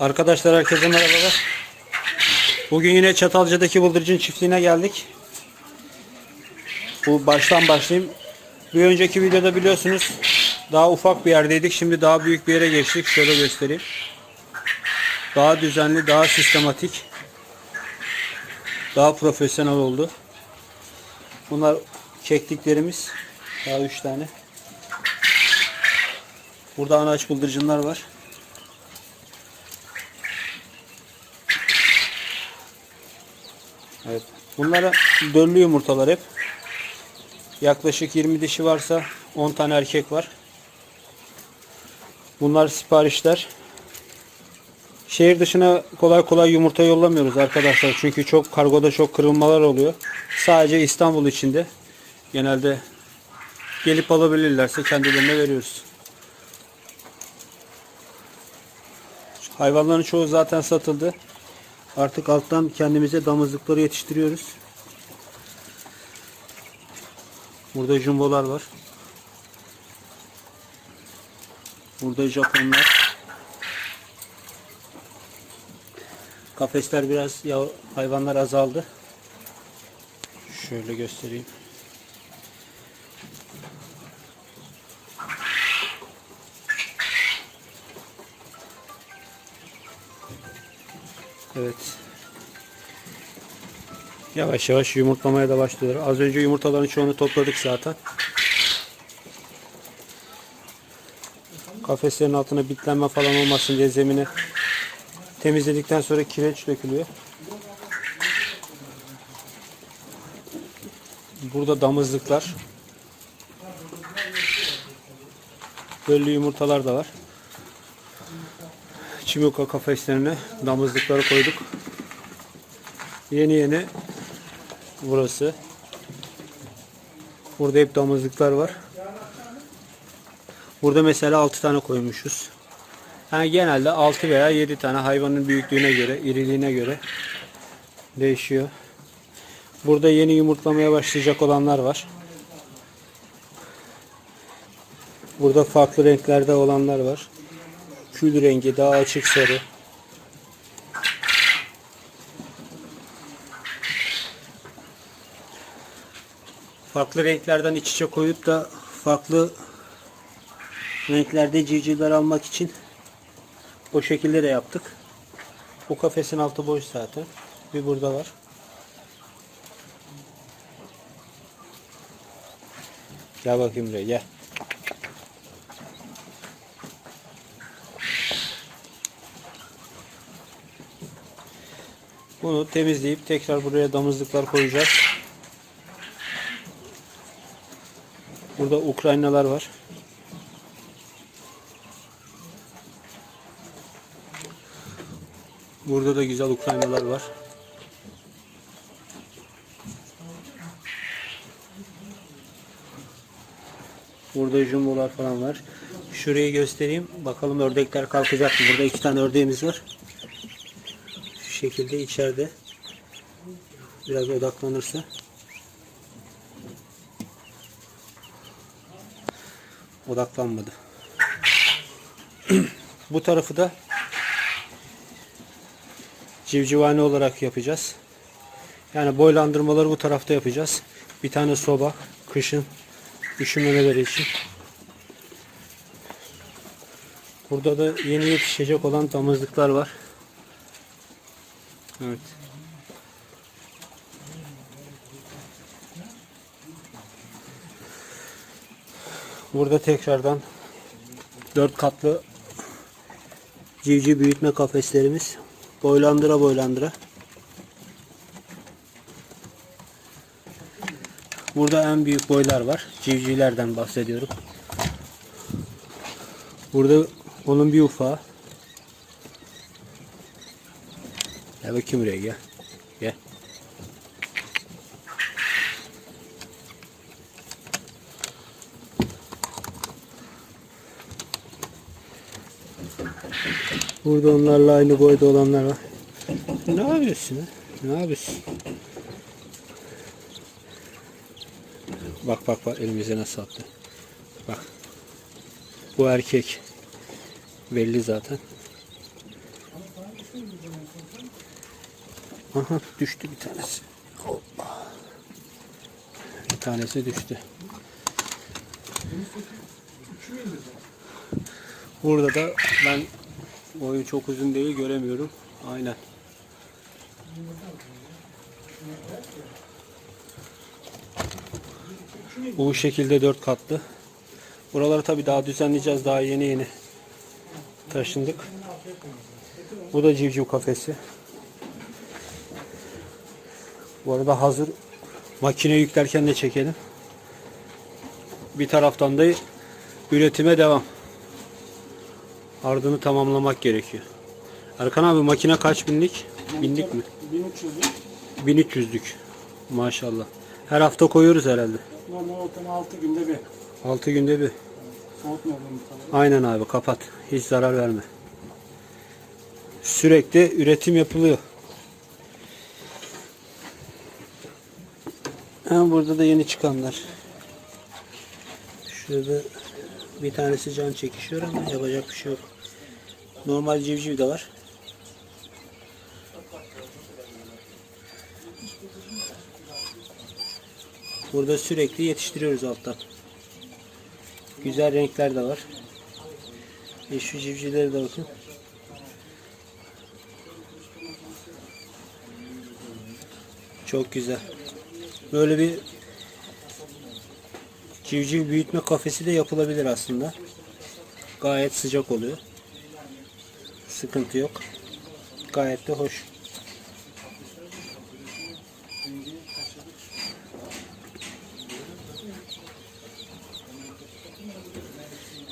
Arkadaşlar herkese merhabalar. Bugün yine Çatalca'daki bıldırcın çiftliğine geldik. Bu baştan başlayayım. Bir önceki videoda biliyorsunuz daha ufak bir yerdeydik. Şimdi daha büyük bir yere geçtik. Şöyle göstereyim. Daha düzenli, daha sistematik. Daha profesyonel oldu. Bunlar kekliklerimiz. Daha 3 tane. Burada anaç bıldırcınlar var. Evet. Bunlara döllü yumurtalar hep. Yaklaşık 20 dişi varsa 10 tane erkek var. Bunlar siparişler. Şehir dışına kolay kolay yumurta yollamıyoruz arkadaşlar. Çünkü çok kargoda çok kırılmalar oluyor. Sadece İstanbul içinde genelde gelip alabilirlerse kendilerine veriyoruz. Hayvanların çoğu zaten satıldı. Artık alttan kendimize damızlıkları yetiştiriyoruz. Burada jumbolar var. Burada Japonlar. Kafesler biraz ya hayvanlar azaldı. Şöyle göstereyim. Evet. Yavaş yavaş yumurtlamaya da başlıyorlar. Az önce yumurtaların çoğunu topladık zaten. Kafeslerin altına bitlenme falan olmasın diye zemine temizledikten sonra kireç dökülüyor. Burada damızlıklar. Böyle yumurtalar da var. Çimuka kafeslerine damızlıkları koyduk. Yeni yeni burası. Burada hep damızlıklar var. Burada mesela 6 tane koymuşuz. Yani genelde 6 veya 7 tane hayvanın büyüklüğüne göre, iriliğine göre değişiyor. Burada yeni yumurtlamaya başlayacak olanlar var. Burada farklı renklerde olanlar var. Kül rengi daha açık sarı. Farklı renklerden iç içe koyup da farklı renklerde civcivler almak için o şekilde de yaptık. Bu kafesin altı boş zaten. Bir burada var. Gel bakayım buraya gel. Bunu temizleyip tekrar buraya damızlıklar koyacağız. Burada Ukraynalar var. Burada da güzel Ukraynalar var. Burada jumbolar falan var. Şurayı göstereyim. Bakalım ördekler kalkacak mı? Burada iki tane ördeğimiz var. Şekilde içeride. Biraz odaklanırsa. Odaklanmadı. Bu tarafı da civcivhane olarak yapacağız. Yani boylandırmaları bu tarafta yapacağız. Bir tane soba kışın üşümemeleri için. Burada da yeni yetişecek olan damızlıklar var. Evet. Burada tekrardan dört katlı civciv büyütme kafeslerimiz boylandıra boylandıra. Burada en büyük boylar var. Civcivlerden bahsediyorum. Burada onun bir ufağı. Gel bakayım buraya gel. Gel. Burada onlarla aynı boyda olanlar var. Ne yapıyorsun? ha? Ne yapıyorsun? Bak bak bak elimize nasıl attı. Bak. Bu erkek. Belli zaten. Aha düştü bir tanesi. Hoppa. Bir tanesi düştü. Burada da ben boyu çok uzun değil göremiyorum. Aynen. Bu şekilde dört katlı. Buraları tabii daha düzenleyeceğiz. Daha yeni yeni taşındık. Bu da civciv kafesi. Bu arada hazır makine yüklerken de çekelim. Bir taraftan da üretime devam. Ardını tamamlamak gerekiyor. Erkan abi makine kaç binlik? Binlik mi? 1300'lük. 1300'lük. Maşallah. Her hafta koyuyoruz herhalde. Normal ortamı 6 günde bir. 6 günde bir. Tabii. Aynen abi kapat. Hiç zarar verme. Sürekli üretim yapılıyor. Ha, burada da yeni çıkanlar. Şurada bir tanesi can çekişiyor ama yapacak bir şey yok. Normal civciv de var. Burada sürekli yetiştiriyoruz alttan. Güzel renkler de var. E şu civcivlere de bakın. Çok güzel. Böyle bir civciv büyütme kafesi de yapılabilir aslında. Gayet sıcak oluyor. Sıkıntı yok. Gayet de hoş.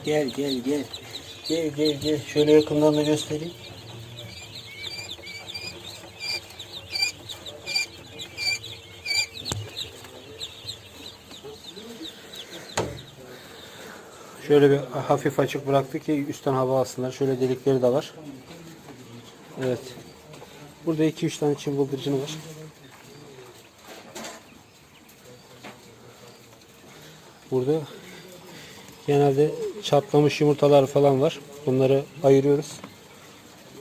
Gel gel gel. Gel gel gel. Şöyle yakından da göstereyim. Şöyle bir hafif açık bıraktı ki üstten hava alsınlar. Şöyle delikleri de var. Evet. Burada 2-3 tane çim bıldırcını var. Burada genelde çatlamış yumurtalar falan var. Bunları ayırıyoruz.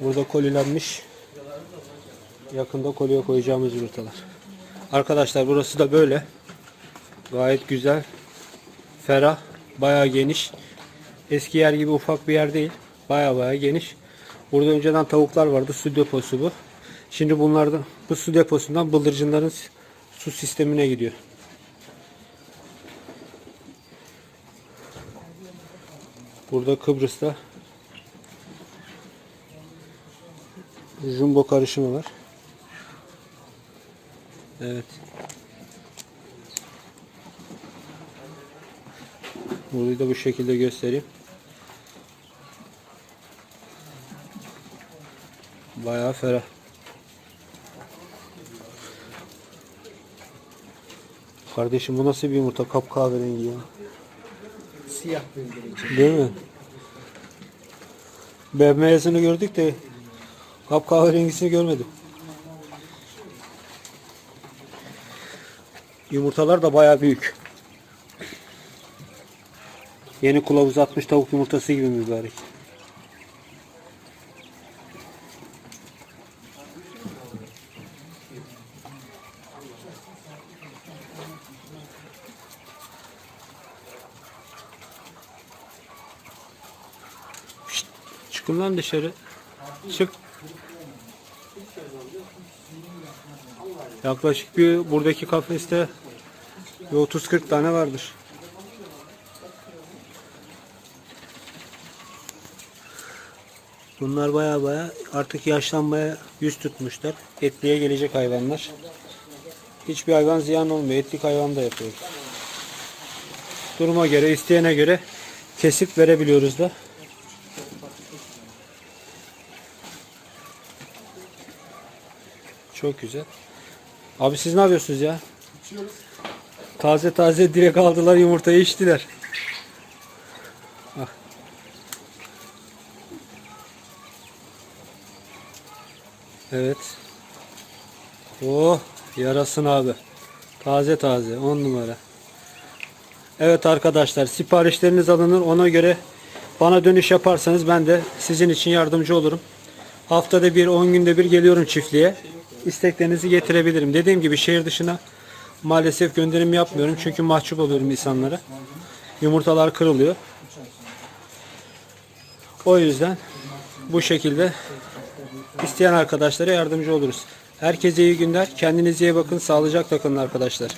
Burada kolilenmiş. Yakında koliye koyacağımız yumurtalar. Arkadaşlar burası da böyle. Gayet güzel. Ferah. Bayağı geniş. Eski yer gibi ufak bir yer değil. Bayağı bayağı geniş. Burada önceden tavuklar vardı. Su deposu bu. Şimdi bunlardan bu su deposundan bıldırcınların su sistemine gidiyor. Burada Kıbrıs'ta jumbo karışımı var. Evet. Burayı da bu şekilde göstereyim. Bayağı ferah. Kardeşim bu nasıl bir yumurta? Kap kahverengi ya. Siyah bölgeleri. Değil mi? Bembeyazını gördük de kap kahverengisini görmedim. Yumurtalar da bayağı büyük. Yeni kılavuz atmış tavuk yumurtası gibi mübarek. Şşt, çıkın lan dışarı. Çık. Yaklaşık bir buradaki kafeste bir 30-40 tane vardır. Bunlar baya baya artık yaşlanmaya yüz tutmuşlar. Etliye gelecek hayvanlar. Hiçbir hayvan ziyan olmuyor. Etlik hayvan da yapıyoruz. Duruma göre, isteyene göre kesip verebiliyoruz da. Çok güzel. Abi siz ne yapıyorsunuz ya? İçiyoruz. Taze taze direkt aldılar yumurtayı içtiler. Evet. Oh yarasın abi. Taze taze 10 numara. Evet arkadaşlar siparişleriniz alınır ona göre bana dönüş yaparsanız ben de sizin için yardımcı olurum. Haftada bir 10 günde bir geliyorum çiftliğe. isteklerinizi getirebilirim. Dediğim gibi şehir dışına maalesef gönderim yapmıyorum çünkü mahcup oluyorum insanlara. Yumurtalar kırılıyor. O yüzden bu şekilde isteyen arkadaşlara yardımcı oluruz. Herkese iyi günler. Kendinize iyi bakın. Sağlıcakla kalın arkadaşlar.